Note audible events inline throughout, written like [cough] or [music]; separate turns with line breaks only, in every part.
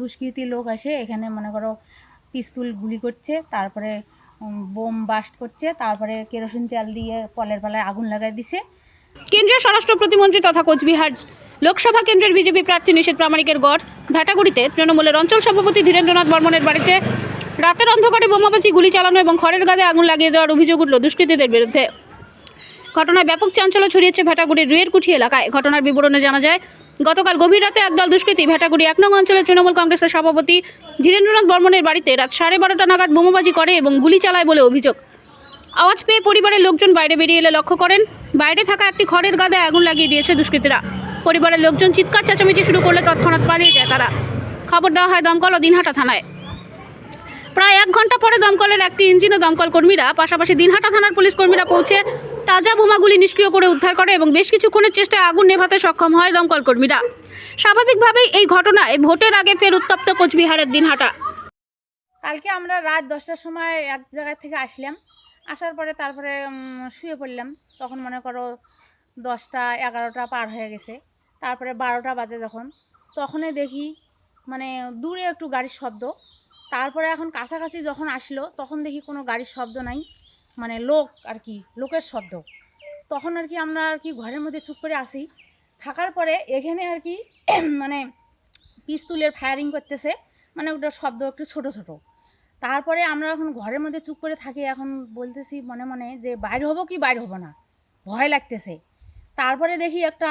দুষ্কৃতী লোক আসে এখানে, মনে করো, পিস্তুল গুলি করছে, তারপরে বোম বাস্ট করছে, তারপরে কেরোসিন তেল দিয়ে পলের পালায় আগুন লাগাই দিছে।
কেন্দ্রীয় স্বরাষ্ট্র প্রতিমন্ত্রী তথা কোচবিহার লোকসভা কেন্দ্রের বিজেপি প্রার্থী নিষেধ প্রামাণিকের গড় ভেটাগুড়িতে তৃণমূলের অঞ্চল সভাপতি ধীরেন্দ্রনাথ বর্মনের বাড়িতে রাতের অন্ধকারে বোমাবাজি, গুলি চালানো এবং খড়ের গাদে আগুন লাগিয়ে দেওয়ার অভিযোগ উঠল দুষ্কৃতীদের বিরুদ্ধে। ঘটনায় ব্যাপক চাঞ্চল্য ছড়িয়েছে ভেটাগুড়ির রুয়েরকুঠি এলাকায়। ঘটনার বিবরণে জানা যায়, গতকাল গভীর রাতে একদল দুষ্কৃতী ভেটাগুড়ি এক নং অঞ্চলের তৃণমূল কংগ্রেসের সভাপতি ধীরেন্দ্রনাথ বর্মনের বাড়িতে রাত সাড়ে বারোটা নাগাদ বোমাবাজি করে এবং গুলি চালায় বলে অভিযোগ। আওয়াজ পেয়ে পরিবারের লোকজন বাইরে বেরিয়ে এলে লক্ষ্য করেন, বাইরে থাকা একটি খড়ের গাদায় আগুন লাগিয়ে দিয়েছে দুষ্কৃতীরা। পরিবারের লোকজন চিৎকার, চেঁচামেচি শুরু করলে তৎক্ষণাৎ পালিয়ে যায় তারা। খবর দেওয়া হয় দমকল ও দিনহাটা থানায়। প্রায় এক ঘণ্টা পরে দমকলের একটি ইঞ্জিন দমকল কর্মীরা, পাশাপাশি দিনহাটা থানার পুলিশ কর্মীরা পৌঁছে তাজা বোমাগুলি নিষ্ক্রিয় করে উদ্ধার করে এবং বেশ কিছুক্ষণের চেষ্টায় আগুন নেভাতে সক্ষম হয় দমকল কর্মীরা। স্বাভাবিকভাবেই এই ঘটনায় ভোটের আগে ফের উত্তপ্ত কোচবিহারের দিনহাটা।
কালকে আমরা রাত দশটার সময় এক জায়গা থেকে আসলাম। আসার পরে তারপরে শুয়ে পড়লাম। তখন মনে করো দশটা, এগারোটা পার হয়ে গেছে। তারপরে বারোটা বাজে যখন। তখনই দেখি মানে দূরে একটু গাড়ির শব্দ। তারপরে এখন কাছাকাছি যখন আসলো, তখন দেখি কোনো গাড়ির শব্দ নাই মানে লোক আর কি, লোকের শব্দ। তখন আর কি আমরা আর কি ঘরের মধ্যে চুপ করে আসি থাকার পরে এখানে আর কি [clears throat] মানে পিস্তুলের ফায়ারিং করতেছে মানে ওটার শব্দ একটু ছোট ছোট। তারপরে আমরা এখন ঘরের মধ্যে চুপ করে থাকি, এখন বলতেছি মনে মনে যে, বাইর হব কি বাইর হব না? ভয় লাগতেছে। তারপরে দেখি একটা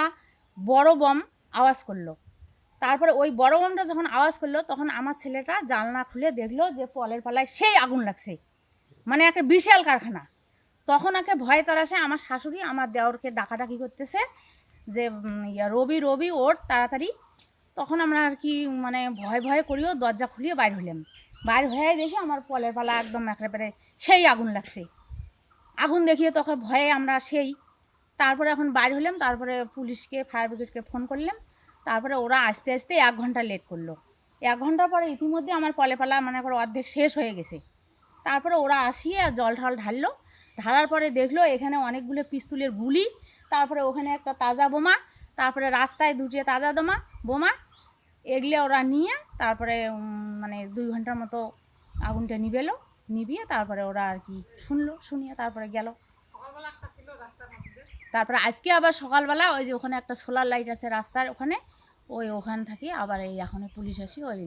বড় বম আওয়াজ করল। তারপরে ওই বড় বমটা যখন আওয়াজ করল, তখন আমার ছেলেটা জানলা খুলে দেখল যে পলের পালায় সেই আগুন লাগছে। মানে একটা বিশাল কারখানা। তখন একে ভয় তারাসে আমার শাশুড়ি আমার দেওরকে ডাকাডাকি করতেছে যে রবি রবি ওর তাড়াতাড়ি। তখন আমরা আর কি মানে ভয় ভয় করিও দরজা খুলিয়ে বাইর হলাম বাইর হয়ে দেখি আমার পলের পালা একদম একেবারে সেই আগুন লাগছে। আগুন দেখিয়ে তখন ভয়ে আমরা সেই, তারপরে এখন বাইর হলাম তারপরে পুলিশকে ফায়ার ব্রিগেডকে ফোন করলাম। তারপরে ওরা আস্তে আস্তে এক ঘণ্টা লেট করল। এক ঘণ্টা পরে ইতিমধ্যে আমার পলে পালা মানে করে অর্ধেক শেষ হয়ে গেছে। তারপরে ওরা আসিয়ে জল ঢাল ঢাললো। ঢালার পরে দেখল এখানে অনেকগুলো পিস্তুলের গুলি। তারপরে ওখানে একটা তাজা বোমা, তারপরে রাস্তায় দুটি তাজা বোমা বোমা এগুলো ওরা নিয়ে তারপরে মানে দুই ঘণ্টার মতো আগুনটা নিবেলো, নিবিয়ে তারপরে ওরা আর কি শুনলো, শুনিয়ে তারপরে গেল। তারপরে আজকে আবার সকালবেলা ওই যে ওখানে একটা সোলার লাইট আছে রাস্তার ওখানে ওই ওখান থেকে আবার এই এখন পুলিশ আসি ওই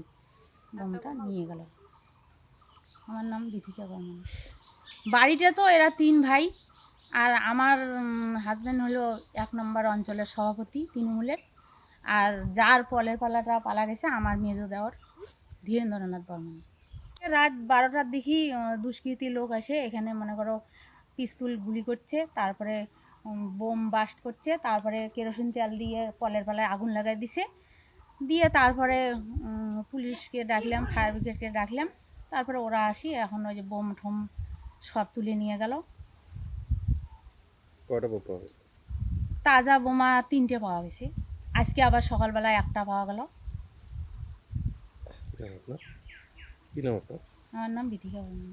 বোমটা নিয়ে গেল। আমার নাম বিথিকা বর্মন। বাড়িটা তো এরা তিন ভাই আর আমার হাজব্যান্ড হলো এক নম্বর অঞ্চলের সভাপতি তৃণমূলের আর যার পলের পালাটা পালা গেছে আমার মেজো দেওয়ার ধীরেন্দ্রনাথ বর্মন। রাত বারোটার দিকেই দুষ্কৃতী লোক আসে এখানে মনে করো পিস্তুল গুলি করছে তারপরে বোম বাস্ট করছে তারপরে কেরোসিন তেল দিয়ে পলের পালায় আগুন লাগাই দিছে। দিয়ে তারপরে পুলিশকে ডাকলাম ফায়ার ব্রিগেডকে ডাকলাম। তারপরে ওরা আসি এখন ওই যে বোম ঠোম সব তুলে নিয়ে গেল। তাজা বোমা তিনটে পাওয়া গেছে। আজকে আবার সকালবেলায় একটা পাওয়া গেল। আমার নাম বিধিকা বর্মন